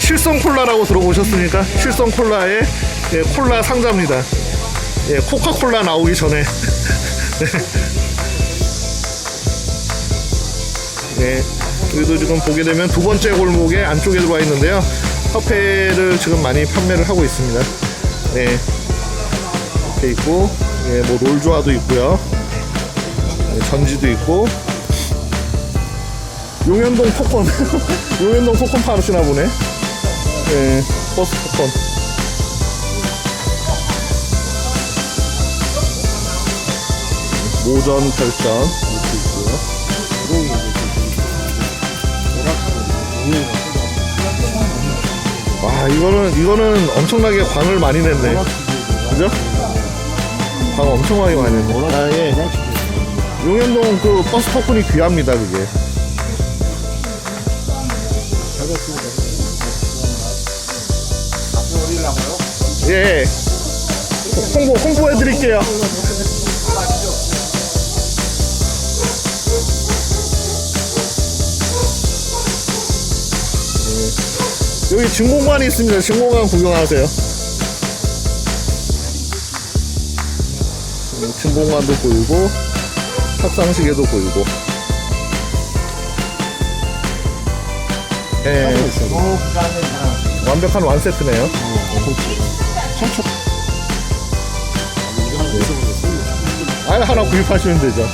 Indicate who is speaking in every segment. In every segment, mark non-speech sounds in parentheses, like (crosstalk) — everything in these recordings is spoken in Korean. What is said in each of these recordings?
Speaker 1: 칠성 콜라라고 들어보셨습니까? 칠성 콜라의 예, 콜라 상자입니다. 예, 코카콜라 나오기 전에. (laughs) 네. 여기도 지금 보게 되면 두 번째 골목에 안쪽에 들어와 있는데요. 화폐를 지금 많이 판매를 하고 있습니다. 네. 이렇게 있고, 예, 뭐 롤조아도 있고요. 예, 전지도 있고. 용현동 토콘. (laughs) 용현동 토콘 파르시나 보네. 예, 버스 토콘. 모전 있고요. 와 이거는 이거는 엄청나게 광을 많이 냈네. 그죠? 광 엄청나게 많이 냈네. 아 예. 용현동 그 버스 토큰이 귀합니다 그게. 예. 홍보 홍보해 드릴게요. 여기 증공관이 있습니다. 증공관 구경하세요. 음, 증공관도 보이고 탁상시계도 보이고. 예, 완벽한 완세트네요. 아 하나 구입하시면 되죠.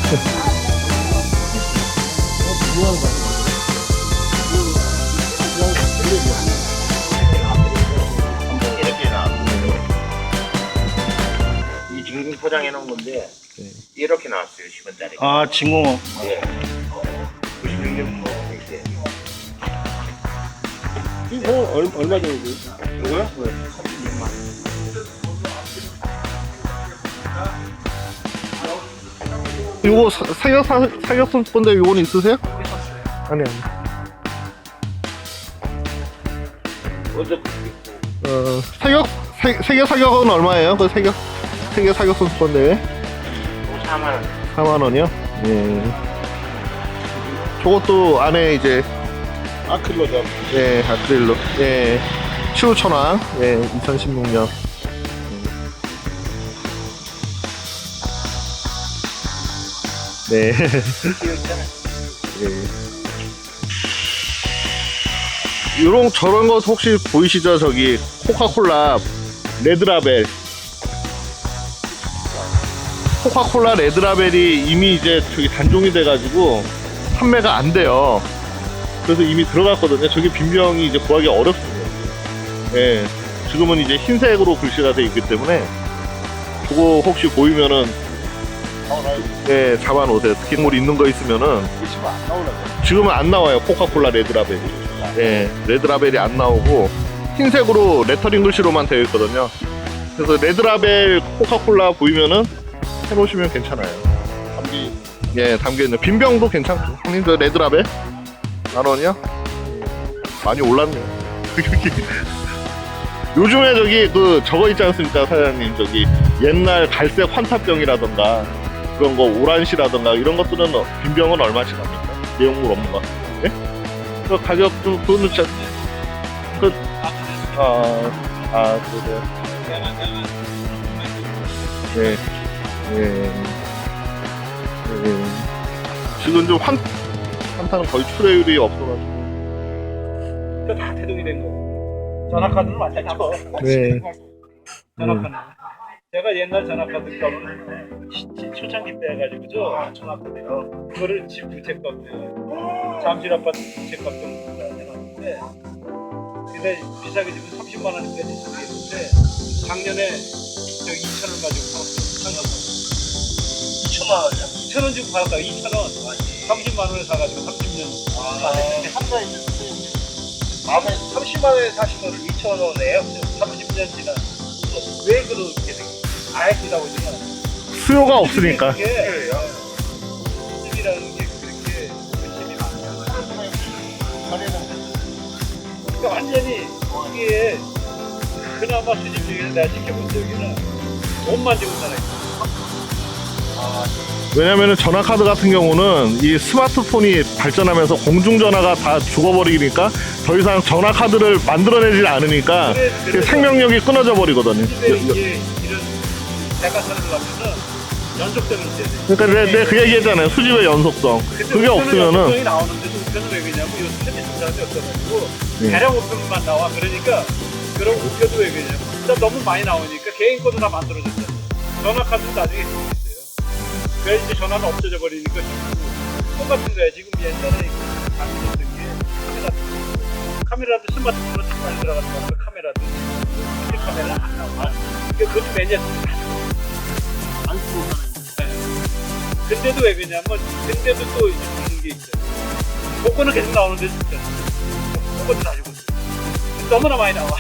Speaker 2: 이렇게 나왔어요. 이 진공 포장해 놓은 건데 이렇게 나왔어요 10원짜리.
Speaker 3: 아, 징어.
Speaker 2: 예. 96년 이렇게.
Speaker 3: 이거 얼, 얼마 정도?
Speaker 2: 이거요?
Speaker 1: 이거 사- 사격 사- 사격선 건데 이거는 있으세요? 아니 아니.
Speaker 2: 어저
Speaker 1: 어 사격 세, 세계 사격은 얼마예요? 그 세격 세계 사격 선수 건데
Speaker 2: 4만 원.
Speaker 1: 4만 원이요? 예. 저것도 안에 이제
Speaker 3: 아클로죠.
Speaker 1: 예 아크릴로 예 치우 천왕 예 2016년 네. 예. 요런 저런 것 혹시 보이시죠? 저기 코카콜라 레드라벨 코카콜라 레드라벨이 이미 이제 저기 단종이 돼가지고 판매가 안 돼요. 그래서 이미 들어갔거든요. 저기 빈병이 이제 구하기 어렵습니다. 예. 지금은 이제 흰색으로 글씨가 돼 있기 때문에 그거 혹시 보이면은 예, 잡아놓으세요. 특징물 있는 거 있으면은 지금은 안 나와요. 코카콜라 레드라벨이. 예, 레드라벨이 안 나오고 흰색으로 레터링 글씨로만 되어 있거든요. 그래서 레드라벨 코카콜라 보이면은 해놓으시면 괜찮아요. 담기 예, 담겨 있는 빈병도 괜찮고. 형님 그 레드라벨 만 원이요? 많이 올랐네요. (laughs) 요즘에 저기 그 저거 있지 않습니까 사장님 저기 옛날 갈색 환타병이라던가 그런 거 오란시라던가 이런 것들은 어, 빈병은 얼마씩 합니까? 내용물 없는 거 같은데? 그 가격 좀 그거는 진짜 그 아, 아, 그래요. 예, 예, 예. 지금 좀 환, 환타는 거의 출회율이 없어가지고.
Speaker 3: 다 태동이 된 거. 전화카드는 맞잖죠.
Speaker 1: 네.
Speaker 3: 전화카드. 제가 옛날 전화카드 값은 초창기 때 해가지고 저 전화카드요. 그거를 집 부채값 잠실 아파트 부채값 정도 해놨는데 근데 비싸게 지금 30만 원까지 쓰겠는데 작년에 저 2천 원 가지고 팔았어요. 2천만 원이요? 2천 원 주고 팔았다. 2천 원. 30만 원에 사가지고 30년. 아, 근데 한 달에 아무 30만 원에 사신 거를 2천 원에 30년 지난 왜 그렇게 된 거예요? 아예 그다고 지금
Speaker 1: 수요가 없으니까.
Speaker 3: 집이라는 게 그렇게 욕심이 많아요. 그러니까 완전히 이게 그나마 수집 중에서 내가 지켜본 적에는 옷만 지고 살아요.
Speaker 1: 왜냐면은 전화카드 같은 경우는 이 스마트폰이 발전하면서 공중전화가 다 죽어버리니까 더 이상 전화 카드를 만들어내질 않으니까 그 생명력이 끊어져 버리거든요.
Speaker 3: 근데 이게 대가사를 하면은 연속성이 있어야 돼.
Speaker 1: 그러니까 내, 내가 그 얘기했잖아요. 수집의 연속성. 그게 없으면은
Speaker 3: 연속성이 나오는데도 우편은 왜 그러냐면 요 스텝이 중단이 없어가지고
Speaker 1: 네.
Speaker 3: 대량 우편만 나와. 그러니까 그런 우편도 왜 그러냐면 진짜 너무 많이 나오니까 개인 거도 다 만들어졌잖아. 전화 카드도 나중에 게 있어요. 그래 이제 전화는 없어져 버리니까 지금 똑같은 거야. 지금 옛날에 강조했던 게 카메라. 카메라도 스마트폰으로 다 많이 거야. 그 카메라도 이 카메라 안 나와. 그게 그것도 매니아 안 쓰고 사는 근데도 왜 그러냐면 근데도 또 이제 주는 게 있어요. 그거는 계속 나오는데 진짜. 그것도 다 주고 있어요. 너무나 많이 나와.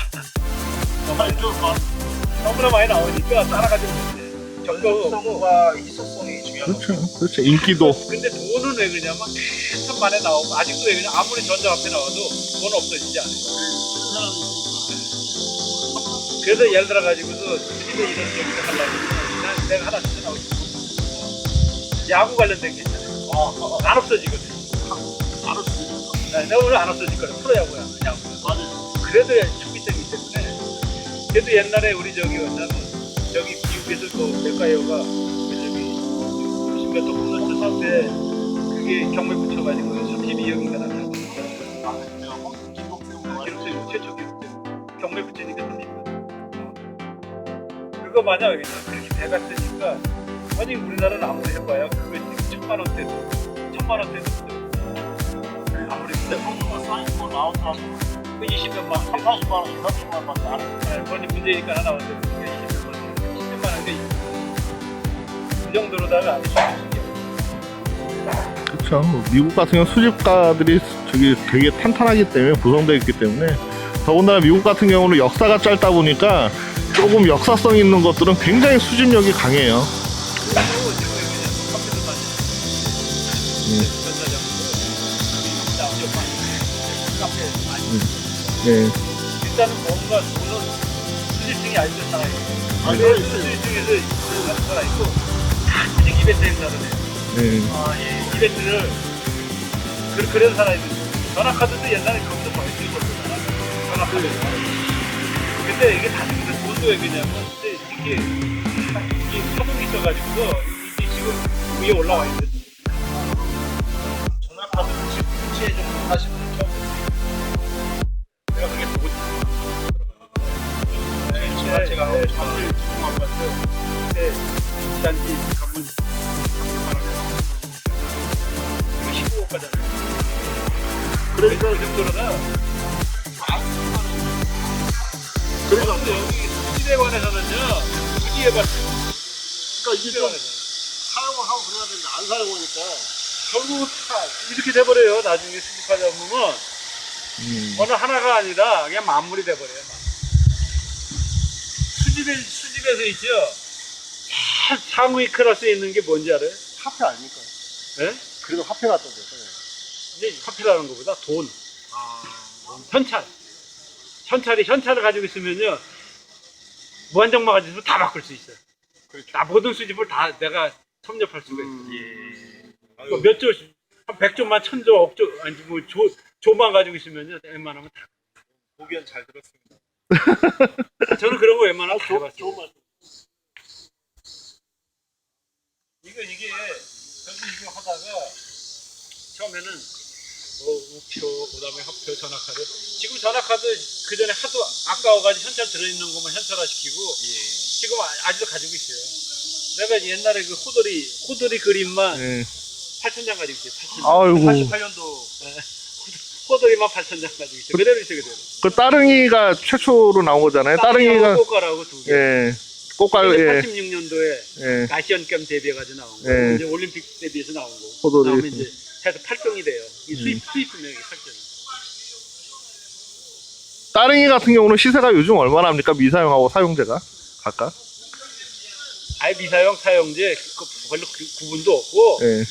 Speaker 3: 너무나 많이 나오니까 따라가지 못해.
Speaker 2: 희소성과 희소성이 중요한 거
Speaker 1: 그렇죠. 그렇죠. 인기도.
Speaker 3: 근데 돈은 왜 그러냐면 계속 만에 나오고 아직도 왜 그러냐 아무리 전자 앞에 나와도 돈 없어지지 않아요. 그래서 예를 들어 가지고서 집에 이런 얘기를 하려고 난 내가 하나 쓰나 야구 관련된 게 있잖아요. 안 없어지거든. 안 없어지죠. 내가 오늘 안 없어질 거야. 프로야구야. 야구. 맞아요. 그래도 초기성이 때문에. 그래도 옛날에 우리 저기 원자는 저기 미국에서 그 백가이어가 그 저기 몇도 홈런치 상대 그게 경매 붙여가지고 32억인가 나가고 기록세 최초 기록세 경매 붙이니까 32억 그거 마냥 여기 그렇게 배가 뜨니까. 아니 우리나라는 아무리 해봐야 그거 지금 천만 원대도 천만 원대도. 아무리
Speaker 2: 대통령과 사인고 나온 사람
Speaker 3: 그 20몇만 원
Speaker 2: 3, 40만 원, 2, 30만 원밖에 안 해.
Speaker 3: 문제니까 하나 왔는데 그게 20몇만 원 10몇만 원대 그 정도로다가 아주 쉽게
Speaker 1: 그렇죠. 뭐 미국 같은 경우 수집가들이 저기 되게 탄탄하기 때문에 구성되어 있기 때문에 더군다나 미국 같은 경우는 역사가 짧다 보니까 조금 역사성 있는 것들은 굉장히 수집력이 강해요.
Speaker 3: 많이
Speaker 1: 네.
Speaker 3: 일단은 뭔가 돈은 수집증이 살아있고
Speaker 2: 아, 있어요.
Speaker 3: 수집증에서 살아있고 가끔씩 이벤트 행사를 해
Speaker 1: 네.
Speaker 3: 아, 예. 이벤트를 그, 그래서 살아있는 전화카드도 옛날에 거기서 많이 쓰거든요 전화카드 근데 이게 다 왜 그냐면 이제 이게 이게 파동이 있어가지고서 이게 지금 위에 올라와 있는
Speaker 2: 전화카드 지금 좀 하시는 분.
Speaker 3: 내가 그게 보고
Speaker 2: 네, 제가 제가
Speaker 3: 네,
Speaker 2: 전화를 지금 안 봤어요.
Speaker 3: 그때 단지 가문 이거 15억까잖아요 그러니까 그 정도로는
Speaker 2: 그래서
Speaker 3: 근데 여기 수지대관에서는요 수지에 봤어요
Speaker 2: 그러니까 이게 좀 사용을 하고 그래야 되는데 안 사용하니까
Speaker 3: 결국 다 이렇게 돼버려요 나중에 수집하다 보면
Speaker 1: 음.
Speaker 3: 어느 하나가 아니라 그냥 만물이 돼버려요 수집에, 수집에서 있죠 참 상위 클래스에 있는 게 뭔지 알아요?
Speaker 2: 화폐 아닙니까?
Speaker 3: 예?
Speaker 2: 그래도 화폐 같던데.
Speaker 3: 이제 화폐라는 것보다 돈, 아, 현찰. 현찰이 현찰을 가지고 있으면요 무한정 마 가지고 있으면 다 바꿀 수 있어요.
Speaker 2: 그렇죠.
Speaker 3: 다 모든 수집을 다 내가 섭렵할 수가 있어요.
Speaker 2: 예.
Speaker 3: 뭐몇 조, 한 100조만, 1000조, 억조, 아니 뭐 조, 조만 가지고 있으면요 웬만하면 다.
Speaker 2: 보기엔 잘 들었습니다. (laughs)
Speaker 3: 저는 그런 거 웬만하면 다
Speaker 2: 조,
Speaker 3: 해봤어요. 이거 이게 저도 이거 하다가 처음에는 뭐 우표, 그 다음에 화표, 전화카드. 지금 전화카드 그 전에 하도 아까워가지고 현찰 들어있는 것만 현찰화 시키고 지금 아- 아직도 가지고 있어요. 내가 옛날에 그 호돌이 호돌이 그림만
Speaker 1: 네.
Speaker 3: 8천 장 가지고 있어요. 8천 장.
Speaker 1: 아이고.
Speaker 2: 88년도
Speaker 3: 호돌이만 8천 장 가지고 있어요. 그대로 있어요, 그대로.
Speaker 1: 그 따릉이가 최초로 나온 거잖아요. 따릉이가
Speaker 3: 꽃가라고 두 개.
Speaker 1: 예. 꽃갈 예.
Speaker 3: 86년도에
Speaker 1: 예.
Speaker 3: 아시안게임 데뷔해가지고 나온 거.
Speaker 1: 네.
Speaker 3: 이제 올림픽 데뷔해서 나온 거.
Speaker 1: 호돌이.
Speaker 3: 그다음에 이제 해서 8병이 돼요. 이
Speaker 1: 음.
Speaker 3: 수입 수입품명이 8병.
Speaker 1: 따릉이 같은 경우는 시세가 요즘 얼마나 합니까? 미사용하고 사용제가 각각?
Speaker 3: 아예 미사용 사용제 그 별로 그 구분도 없고
Speaker 1: 예.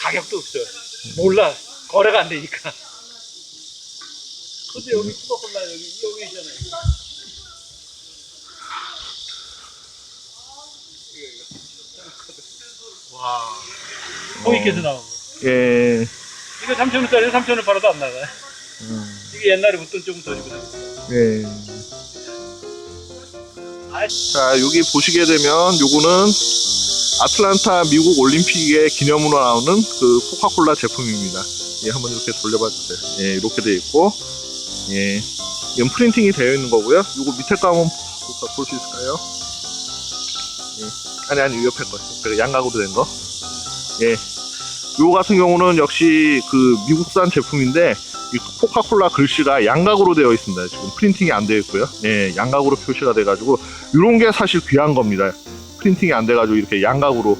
Speaker 3: 가격도 없어요. 몰라 거래가 안 되니까. (laughs) 근데 여기 코카콜라 여기 이거.
Speaker 2: 와.
Speaker 3: 호익에서 나온 거.
Speaker 1: 예.
Speaker 3: 이거 3천 원짜리 3천 원 팔아도 안 나가요.
Speaker 1: 음.
Speaker 3: 이게 옛날에 붙던 조금 더 주고
Speaker 1: 예. 자, 여기 보시게 되면 요거는 아틀란타 미국 올림픽의 기념으로 나오는 그 코카콜라 제품입니다. 예, 한번 이렇게 돌려봐 주세요. 예, 이렇게 되어 있고, 예, 이건 프린팅이 되어 있는 거고요. 요거 밑에 거 한번 볼 수 있을까요? 예. 아니, 아니, 옆에 거. 옆에 거, 양각으로 된 거. 예. 요 같은 경우는 역시 그 미국산 제품인데, 이 코카콜라 글씨가 양각으로 되어 있습니다. 지금 프린팅이 안 되어 있고요. 예, 양각으로 표시가 돼가지고 이런 게 사실 귀한 겁니다. 프린팅이 안 돼가지고 이렇게 양각으로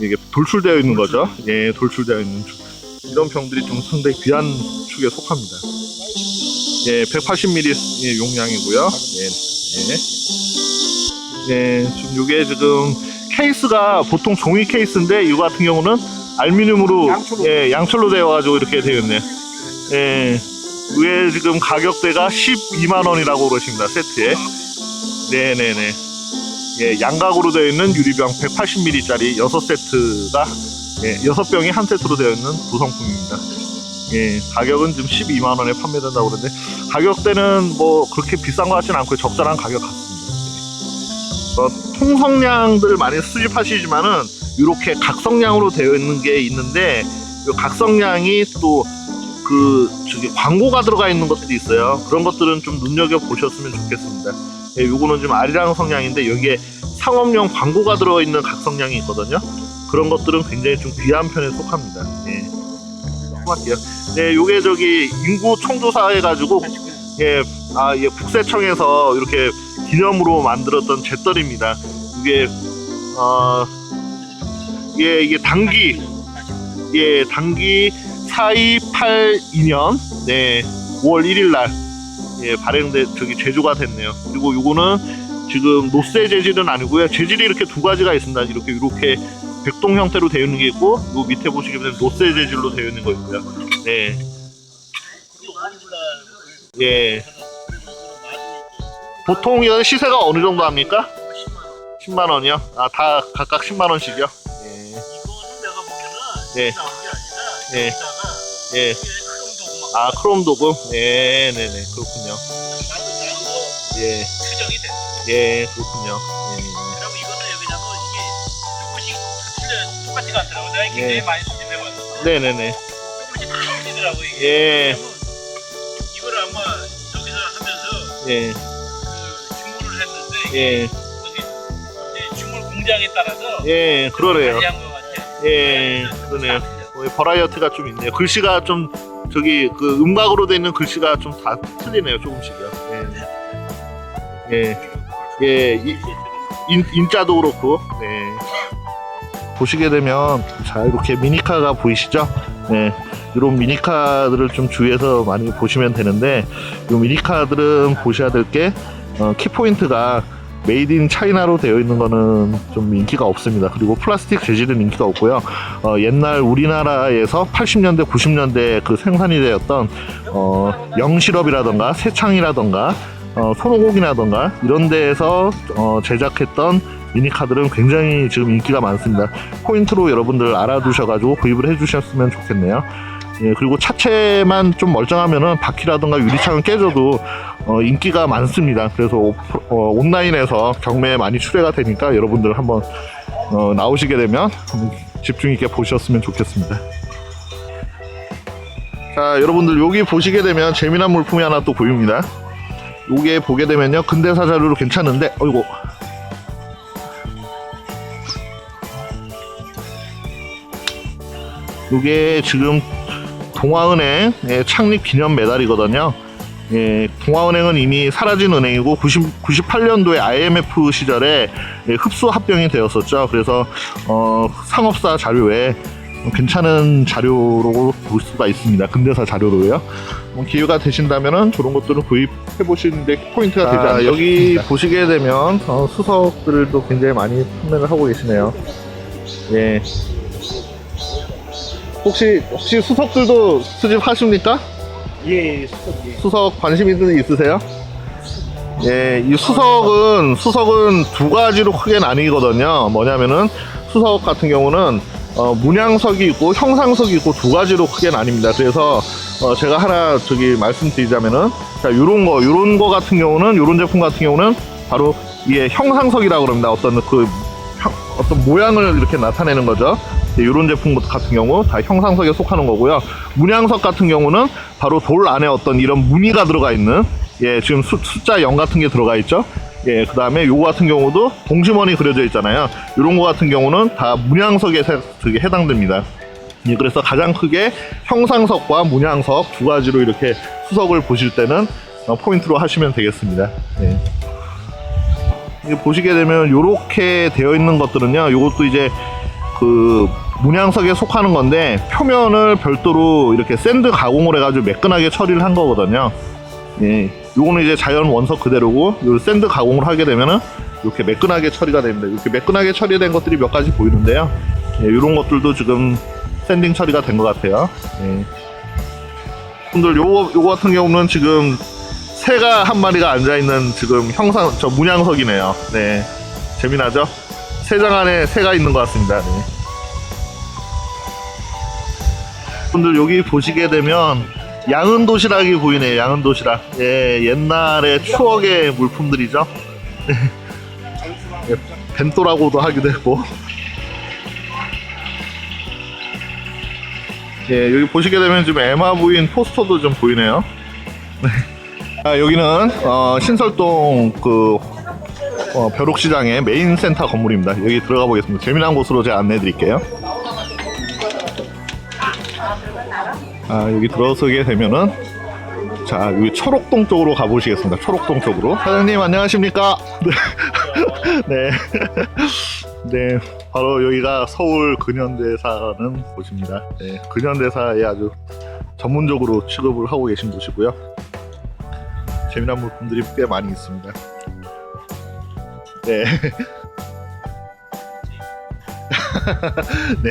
Speaker 1: 이게 돌출되어 있는 거죠. 예, 돌출되어 있는 축. 이런 병들이 좀 상당히 귀한 축에 속합니다. 예, 180ml 예, 용량이고요. 예, 예. 예, 지금 이게 지금 케이스가 보통 종이 케이스인데 이거 같은 경우는 알루미늄으로
Speaker 2: 양철로.
Speaker 1: 예, 양철로 되어 가지고 이렇게 되어 있네요. 예, 이게 지금 가격대가 12만 원이라고 그러십니다 세트에. 네 네 네. 예, 양각으로 되어 있는 유리병 180ml짜리 6세트가 예, 6병이 한 세트로 되어 있는 구성품입니다. 예, 가격은 지금 12만 원에 판매된다고 그러는데 가격대는 뭐 그렇게 비싼 것 같진 않고 적절한 가격 같습니다. 예. 어, 통성량들 많이 수집하시지만은 이렇게 각성량으로 되어 있는 게 있는데 이 각성량이 또 그 저기 광고가 들어가 있는 것들이 있어요. 그런 것들은 좀 눈여겨 보셨으면 좋겠습니다. 예, 요거는 좀 아리랑 성량인데 여기에 상업용 광고가 들어 있는 각성량이 있거든요. 그런 것들은 굉장히 좀 귀한 편에 속합니다. 예. 할게요. 네, 요게 저기 인구 총조사 해가지고 예, 아, 예, 국세청에서 이렇게 기념으로 만들었던 잿더리입니다. 이게 어, 예, 이게 단기 예, 단기 4282년 네, 5월 1일 날 예, 발행돼 저기 제조가 됐네요. 그리고 요거는 지금 노쇠 재질은 아니고요. 재질이 이렇게 두 가지가 있습니다. 이렇게 이렇게 백동 형태로 되어 있는 게 있고, 요 밑에 보시게 되면 노쇠 재질로 되어 있는 거 있고요. 네. 예. 보통 이 시세가 어느 정도 합니까? 10만 원이요? 아, 다 각각 10만 원씩이요? 예.
Speaker 3: 나온 게 아니라
Speaker 1: 예.
Speaker 3: 여기다가
Speaker 1: 예.
Speaker 3: 크롬 도구만
Speaker 1: 아, 크롬 도금? 네, 네, 네. 그렇군요.
Speaker 3: 만든다는 거
Speaker 1: 예.
Speaker 3: 추정이 돼.
Speaker 1: 예, 그렇군요. 예.
Speaker 3: 이거는 왜냐면 이게 조금씩 틀려 똑같지가 않더라고. 내가 굉장히
Speaker 1: 예.
Speaker 3: 많이 수집해봤어.
Speaker 1: 네, 네, 네.
Speaker 3: 조금씩 틀리더라고 이게.
Speaker 1: 예.
Speaker 3: 왜냐면 이걸 아마 저기서 하면서
Speaker 1: 예.
Speaker 3: 그 주문을 했는데
Speaker 1: 예.
Speaker 3: 이제 주문 공장에 따라서
Speaker 1: 예, 그러네요.
Speaker 3: 같아요.
Speaker 1: 예, 그러네요. 어, 버라이어티가 좀 있네요. 글씨가 좀 저기 그 음각으로 돼 있는 글씨가 좀 다 틀리네요, 조금씩요. 예, 예, 예, 이- 인, 인자도 그렇고. 네. 보시게 되면 자 이렇게 미니카가 보이시죠? 네, 이런 미니카들을 좀 주위에서 많이 보시면 되는데 이 미니카들은 보셔야 될게 어, 키포인트가 메이드 인 차이나로 되어 있는 거는 좀 인기가 없습니다. 그리고 플라스틱 재질은 인기가 없고요. 어, 옛날 우리나라에서 80년대, 90년대 그 생산이 되었던 어, 영실업이라던가 세창이라던가 어, 손오공이라던가 이런 데에서 어, 제작했던 미니카들은 굉장히 지금 인기가 많습니다. 포인트로 여러분들 알아두셔가지고 구입을 해주셨으면 좋겠네요. 예, 그리고 차체만 좀 멀쩡하면은 바퀴라든가 유리창은 깨져도 어, 인기가 많습니다. 그래서 오프- 어, 온라인에서 경매에 많이 출회가 되니까 여러분들 한번 어, 나오시게 되면 집중 있게 보셨으면 좋겠습니다. 자, 여러분들 여기 보시게 되면 재미난 물품이 하나 또 보입니다. 요게 보게 되면요 근대 사 자료로 괜찮은데 어이구 요게 지금 동아은행 예, 창립 기념 메달이거든요. 예, 동아은행은 이미 사라진 은행이고 90, 98년도에 IMF 시절에 예, 흡수 합병이 되었었죠. 그래서 어, 상업사 자료에 괜찮은 자료로 볼 수가 있습니다. 근대사 자료로요. 뭐 기회가 되신다면은 저런 것들을 구입해 보시는데 포인트가 되지 않을까 여기 싶습니다. 보시게 되면 어, 수석들도 굉장히 많이 판매를 하고 계시네요. 예. 혹시 혹시 수석들도 수집하십니까?
Speaker 3: 예, 수석이.
Speaker 1: 수석 관심 있는 분 있으세요? 예, 이 수석은 수석은 두 가지로 크게 나뉘거든요. 뭐냐면은 수석 같은 경우는 어, 문양석이 있고 형상석이 있고 두 가지로 크게 나뉩니다. 그래서 어, 제가 하나 저기 말씀드리자면은 자 요런 거 요런 거 같은 경우는 요런 제품 같은 경우는 바로 이게 형상석이라고 그럽니다. 어떤 그 형- 어떤 모양을 이렇게 나타내는 거죠. 이런 제품 같은 경우 다 형상석에 속하는 거고요. 문양석 같은 경우는 바로 돌 안에 어떤 이런 무늬가 들어가 있는 예 지금 수, 숫자 0 같은 게 들어가 있죠. 예, 그 다음에 요거 같은 경우도 동심원이 그려져 있잖아요. 이런 거 같은 경우는 다 문양석에 해당됩니다. 예, 그래서 가장 크게 형상석과 문양석 두 가지로 이렇게 수석을 보실 때는 어, 포인트로 하시면 되겠습니다. 예. 보시게 되면 이렇게 되어 있는 것들은요. 이것도 이제 그 문양석에 속하는 건데 표면을 별도로 이렇게 샌드 가공을 해가지고 매끈하게 처리를 한 거거든요. 예, 요거는 이제 자연 원석 그대로고 요 샌드 가공을 하게 되면은 이렇게 매끈하게 처리가 됩니다. 이렇게 매끈하게 처리된 것들이 몇 가지 보이는데요. 예, 이런 것들도 지금 샌딩 처리가 된 것 같아요. 예. 분들 요거 요거 같은 경우는 지금 새가 한 마리가 앉아 있는 지금 형상 저 문양석이네요. 네, 재미나죠? 새장 안에 새가 있는 것 같습니다. 네. 분들 여기 보시게 되면 양은 도시락이 보이네요. 양은 도시락. 예, 옛날의 추억의 물품들이죠. 예, 벤또라고도 하기도 했고. 예, 여기 보시게 되면 지금 에마 부인 포스터도 좀 보이네요. 네. 아, 여기는 어, 신설동 그 어, 벼룩시장의 메인 센터 건물입니다. 여기 들어가 보겠습니다. 재미난 곳으로 제가 안내해 드릴게요. 아, 여기 들어서게 되면은 자, 여기 초록동 쪽으로 가보시겠습니다. 초록동 쪽으로. 사장님 안녕하십니까? (laughs) 네. (laughs) 네. (laughs) 네. 바로 여기가 서울 근현대사라는 곳입니다. 네. 근현대사에 아주 전문적으로 취급을 하고 계신 곳이고요. 재미난 물품들이 꽤 많이 있습니다. 네. (laughs) 네.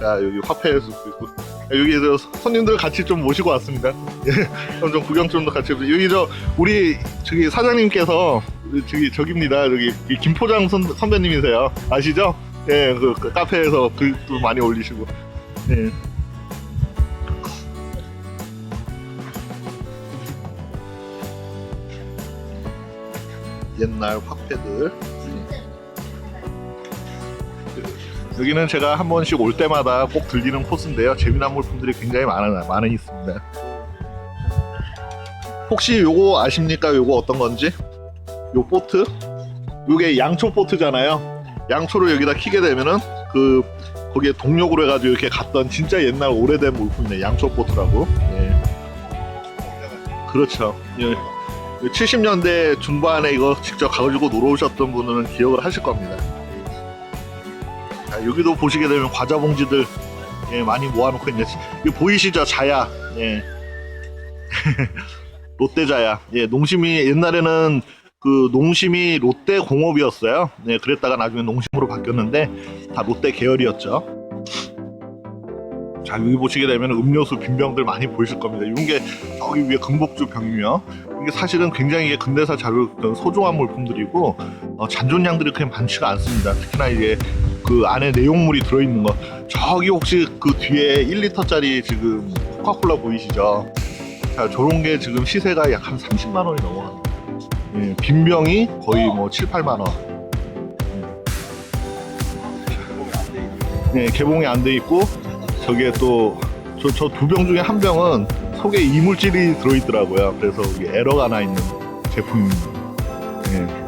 Speaker 1: 자, 여기 화폐에서 있고. 여기 저 손님들 같이 좀 모시고 왔습니다. 예, 그럼 좀 구경 좀 더 같이 해보세요. 여기 저 우리 저기 사장님께서 저기 저기입니다. 여기 이 김포장 선, 선배님이세요. 아시죠? 예, 그, 그 카페에서 글도 많이 올리시고. 예. 옛날 화폐들. 여기는 제가 한 번씩 올 때마다 꼭 들리는 코스인데요. 재미난 물품들이 굉장히 많아, 많이 있습니다. 혹시 요거 아십니까? 요거 어떤 건지? 요 보트? 요게 양초 보트잖아요. 양초를 여기다 키게 되면은 그 거기에 동력으로 해가지고 이렇게 갔던 진짜 옛날 오래된 물품이네. 양초 보트라고. 예. 그렇죠. 예. 70년대 중반에 이거 직접 가지고 놀러 오셨던 분은 기억을 하실 겁니다. 자, 여기도 보시게 되면 과자 봉지들 예, 많이 모아놓고. 이거 보이시죠? 자야. 예. (laughs) 롯데자야. 예, 농심이 옛날에는 그 농심이 롯데 공업이었어요. 네, 그랬다가 나중에 농심으로 바뀌었는데 다 롯데 계열이었죠. 자, 여기 보시게 되면 음료수 빈병들 많이 보이실 겁니다. 이런 게 저기 위에 금복주 병이며 이게 사실은 굉장히 근대사 자료 소중한 물품들이고 어, 잔존량들이 그냥 많지가 않습니다. 특히나 이게 그 안에 내용물이 들어있는 거 저기 혹시 그 뒤에 1리터짜리 지금 코카콜라 보이시죠? 자 저런 게 지금 시세가 약 한 30만 원이 넘어갑니다. 예, 빈병이 거의 뭐 7, 8만 원. 네, 개봉이 안 돼 있고 저기에 또저저두 병 중에 한 병은 속에 이물질이 들어있더라고요. 그래서 에러가 나 있는 제품입니다. 예.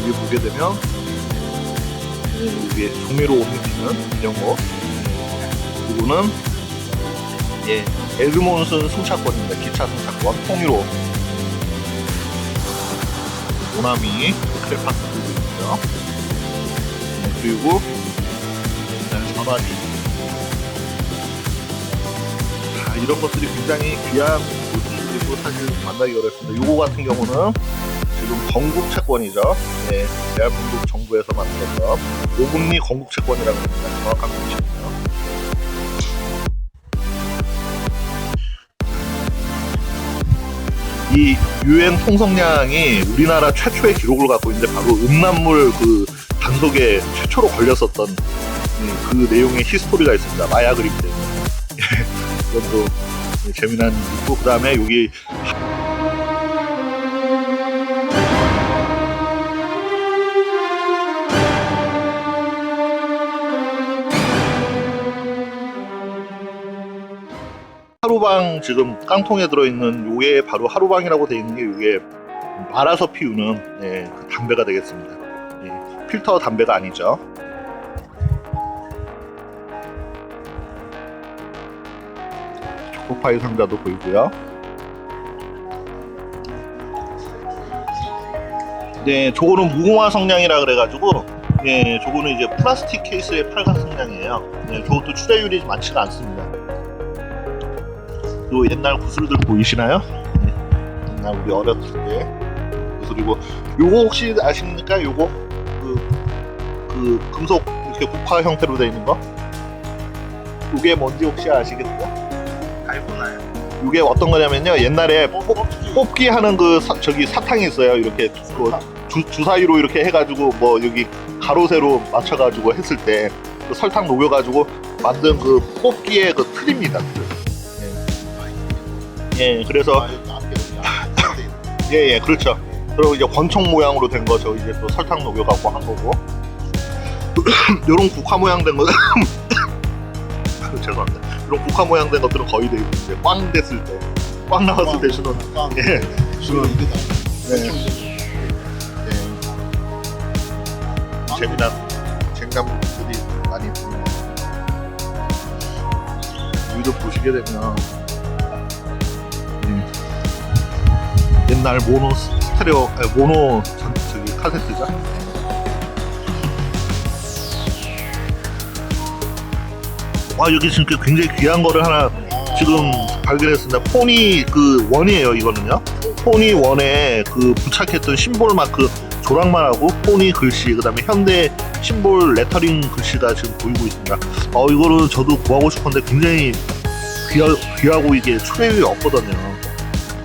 Speaker 1: 여기 보게 되면 이게 종이로 옮기는 이런 거. 이거는 예 에드몬슨 승차권입니다. 기차 승차권 통일호. 모나미 크레파스 있고요. 네, 그리고 전화기. 자, 이런 것들이 굉장히 귀한 물품들이고 사실 만나기 어렵습니다. 요거 같은 경우는 지금 건국 채권이죠. 네, 대한민국 정부에서 만들었던 오금리 건국 채권이라고 합니다. 정확한 표시고요. 이 유행 통성량이 우리나라 최초의 기록을 갖고 있는데 바로 음란물 그 단속에 최초로 걸렸었던 예, 그 내용의 히스토리가 있습니다. 마야 그림 때문에. 이것도 예, 재미난 있고 그 다음에 여기 하루방 지금 깡통에 들어있는 요게 바로 하루방이라고 되어 있는 게 요게 말아서 피우는 예, 그 담배가 되겠습니다. 예, 필터 담배가 아니죠. 초코파이 상자도 보이고요. 네, 저거는 무궁화 성냥이라 그래가지고, 예, 저거는 이제 플라스틱 케이스의 팔각 성냥이에요. 네, 저것도 출하율이 많지가 않습니다. 요 옛날 구슬들 보이시나요? 네, 옛날 우리 어렸을 때 구슬이고, 요거 혹시 아십니까? 요거 그, 그 금속 이렇게 국화 형태로 되어 있는 거? 요게 뭔지 혹시 아시겠어요?
Speaker 2: 달고나요.
Speaker 1: 이게 어떤 거냐면요. 옛날에 뽑, 뽑기 하는 그 사- 저기 사탕이 있어요. 이렇게 그 주, 주사위로 이렇게 해가지고 뭐 여기 가로 세로 맞춰가지고 했을 때 그 설탕 녹여가지고 만든 그 뽑기의 그 틀입니다. 틀. 예. 예, 그래서 예 예 (laughs) 그렇죠. 그리고 이제 권총 모양으로 된 거죠. 이제 또 설탕 녹여갖고 한 거고. (coughs) 요런 국화 모양 된 거. 아유, (coughs) 죄송합니다. 이런 국화 모양 된 것들은 거의 돼 이제 꽝 됐을 때, 꽝 나왔을 때 주는 예, 주는 네. 네. 재미난 쟁남들이 많이 있습니다. 여기도 보시게 되면 음, 옛날 모노 스테레오, 아니, 모노 전, 저기 카세트죠. 와 여기 지금 굉장히 귀한 거를 하나 지금 발견했습니다. 포니 그 원이에요 이거는요. 포니 원에 그 부착했던 심볼 마크 조랑말하고 포니 글씨 그다음에 현대 심볼 레터링 글씨가 지금 보이고 있습니다. 어 이거는 저도 구하고 싶은데 굉장히 귀하, 귀하고 이게 초대율이 없거든요.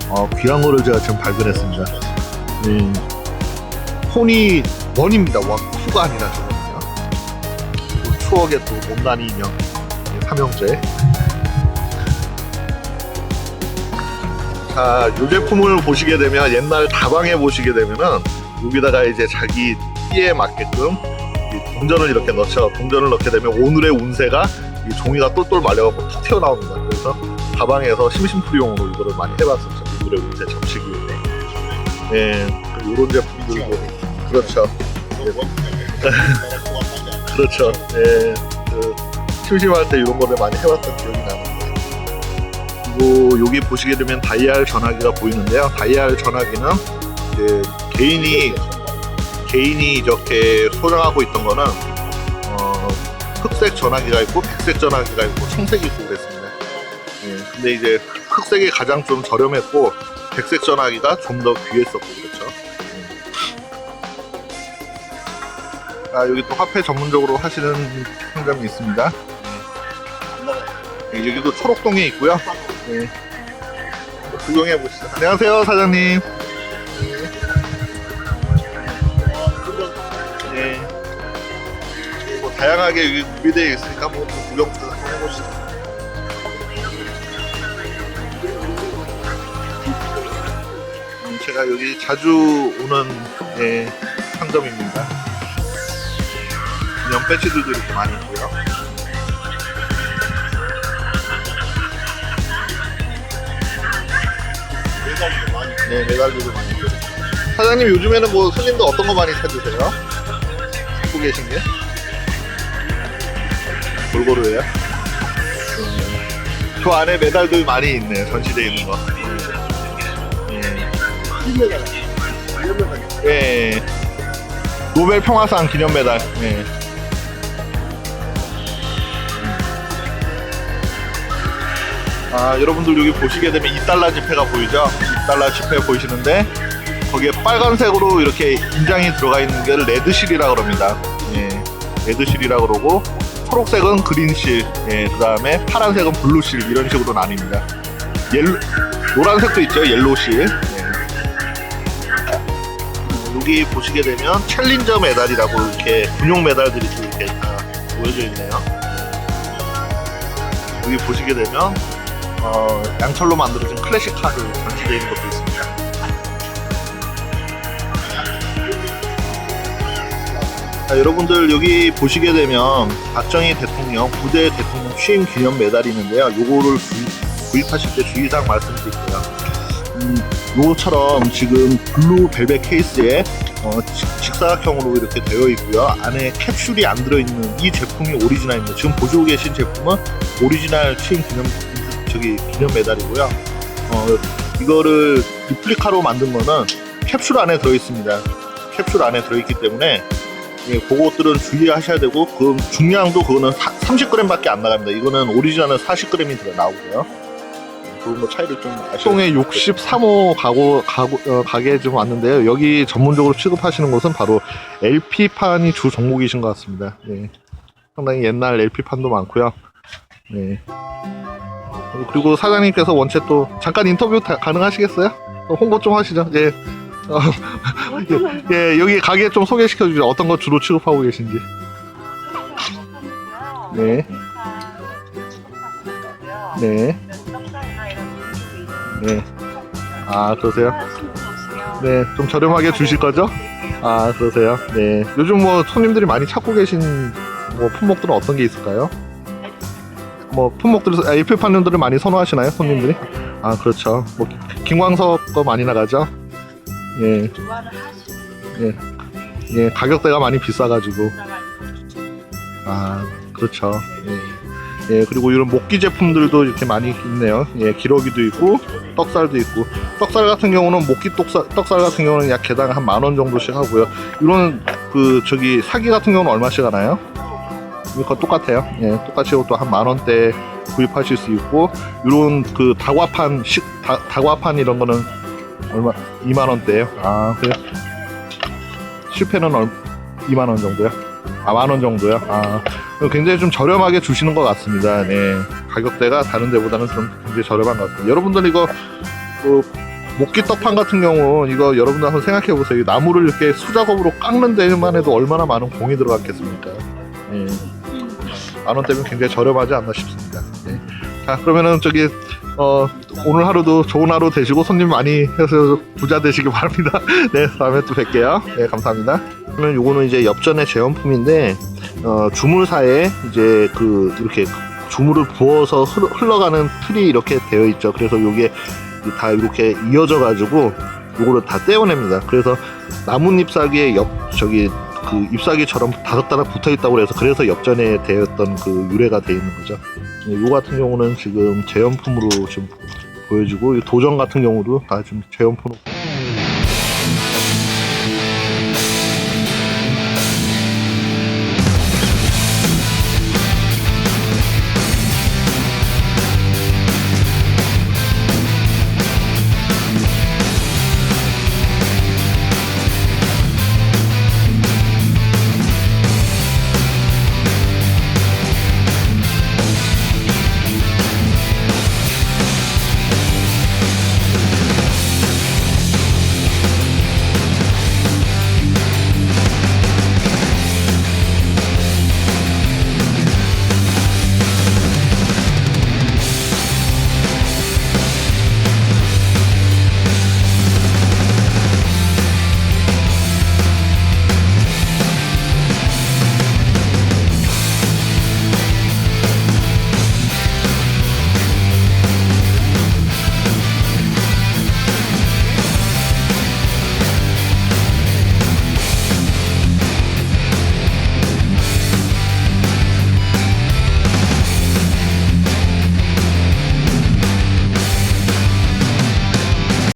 Speaker 1: 어 귀한 거를 제가 지금 발견했습니다. 네. 포니 원입니다. 원 투가 아니라 저거는요. 추억의 또 못난이 인형 네, 삼형제. 자, 이 제품을 보시게 되면 옛날 다방에 보시게 되면은 여기다가 이제 자기 띠에 맞게끔 이 동전을 이렇게 넣죠. 동전을 넣게 되면 오늘의 운세가 이 종이가 똘똘 말려갖고 툭 튀어나옵니다. 그래서 다방에서 심심풀이용으로 이거를 많이 해봤었죠. 오늘의 운세 위해. 예, 이런 제품들도 그렇죠. (laughs) 그렇죠. 예, 그 심심할 때 이런 거를 많이 해봤던 기억이 나는데. 그리고 여기 보시게 되면 다이알 전화기가 보이는데요. 다이알 전화기는 이제 개인이 개인이 이렇게 소장하고 있던 거는 어, 흑색 전화기가 있고 백색 전화기가 있고 청색이 있고 그랬습니다. 예, 근데 이제 흑색이 가장 좀 저렴했고 백색 전화기가 좀 더 귀했었고 그렇죠. 예. 아 여기 또 화폐 전문적으로 하시는 상점이 있습니다. 예, 여기도 초록동에 있고요. 네. 구경해 보시죠. 안녕하세요, 사장님. 네. 뭐 다양하게 여기 구비되어 있으니까 뭐 구경 좀 한번 해보시죠. 음, 제가 여기 자주 오는 예, 상점입니다. 기념 배지들도 이렇게 많이 있고요. 네, 메달들도 많이 있고. 사장님 요즘에는 뭐 손님들 어떤 거 많이 찾으세요? 갖고 계신 게? 골고루예요? 음, 저 안에 메달들 많이 있네, 전시되어 있는 거. 예. 예. 노벨 평화상 기념 메달. 예. 아, 여러분들 여기 보시게 되면 2달러 지폐가 보이죠? 2달러 지폐 보이시는데 거기에 빨간색으로 이렇게 인장이 들어가 있는 게 레드실이라 그럽니다. 예, 레드실이라 그러고 초록색은 그린실, 예, 그 다음에 파란색은 블루실 이런 식으로 나뉩니다. 옐로, 노란색도 있죠, 옐로실. 예. 여기 보시게 되면 챌린저 메달이라고 이렇게 군용 메달들이 또 이렇게 다
Speaker 2: 놓여져 있네요. 여기 보시게 되면 어, 양철로 만들어진 클래식 카드 전시되어 있는 것도 있습니다. 자, 여러분들 여기 보시게 되면 박정희 대통령 부대 대통령 취임 기념 메달이 있는데요. 요거를 구- 구입 하실 때 주의사항 말씀드릴게요. 음, 요거처럼 지금 블루 벨벳 케이스에 어, 직- 직사각형으로 이렇게 되어 있고요. 안에 캡슐이 안 들어있는 이 제품이 오리지널입니다. 지금 보시고 계신 제품은 오리지널 취임 기념 저기 기념 메달이고요. 어, 이거를 리플리카로 만든 거는 캡슐 안에 들어 있습니다. 캡슐 안에 들어 있기 때문에 예, 그것들은 주의하셔야 되고 그 중량도 그거는 30g밖에 안 나갑니다. 이거는 오리지널은 40g이 들어 나오고요. 그런 거 차이를 좀 아셔야
Speaker 1: 송의 63호 가고, 가고 어, 가게에 좀 왔는데요. 여기 전문적으로 취급하시는 곳은 바로 LP판이 주 종목이신 것 같습니다. 네. 상당히 옛날 LP판도 많고요. 네. 그리고 사장님께서 원체 또 잠깐 인터뷰 다- 가능하시겠어요? 어, 홍보 좀 하시죠. 예. 어, 예, (laughs) 예, 여기 가게 좀 소개시켜 주죠. 어떤 거 주로 취급하고 계신지. 네. 네. 네. 아, 그러세요? 네, 좀 저렴하게 주실 거죠? 아, 그러세요? 네. 요즘 뭐 손님들이 많이 찾고 계신 뭐 품목들은 어떤 게 있을까요? 뭐 품목들, 아, 일필판들을 많이 선호하시나요, 손님들이? 아, 그렇죠. 뭐 김광석 거 많이 나가죠? 예, 예, 예, 가격대가 많이 비싸가지고. 아, 그렇죠. 예. 예, 그리고 이런 목기 제품들도 이렇게 많이 있네요. 예, 기러기도 있고, 떡살도 있고. 떡살 같은 경우는 목기 떡살, 떡살 같은 경우는 약 개당 한 만 원 정도씩 하고요. 이런 그 저기 사기 같은 경우는 얼마씩 하나요? 이거 똑같아요. 예, 똑같이 또한만 원대 구입하실 수 있고, 이런 그 다과판 식 다, 다과판 이런 거는 얼마? 2만 원대예요. 아, 그래. 실패는 얼 2만 원 정도요? 아, 만 원 정도요? 아, 굉장히 좀 저렴하게 주시는 것 같습니다. 네. 가격대가 다른 데보다는 좀 굉장히 저렴한 것 같습니다. 여러분들 이거, 그, 목기 떡판 같은 경우, 이거 여러분들 한번 생각해 보세요. 이 나무를 이렇게 수작업으로 깎는 데만 해도 얼마나 많은 공이 들어갔겠습니까? 네. 만 원 대면 굉장히 저렴하지 않나 싶습니다. 네. 자, 그러면은 저기, 어, 오늘 하루도 좋은 하루 되시고 손님 많이 해서 부자 되시기 바랍니다. (laughs) 네, 다음에 또 뵐게요. 네, 감사합니다. 그러면 요거는 이제 엽전의 제원품인데, 어, 주물사에 이제 그 이렇게 주물을 부어서 흘- 흘러가는 틀이 이렇게 되어 있죠. 그래서 요게 다 이렇게 이어져 가지고 요거를 다 떼어냅니다. 그래서 나뭇잎사귀에 옆 저기 그 잎사귀처럼 다섯다닥 붙어 있다고 그래서 그래서 엽전에 되었던 그 유래가 되어 있는 거죠. 네, 요 같은 경우는 지금 제연품으로 지금 보여주고 이 도전 같은 경우도 다 지금 제연품으로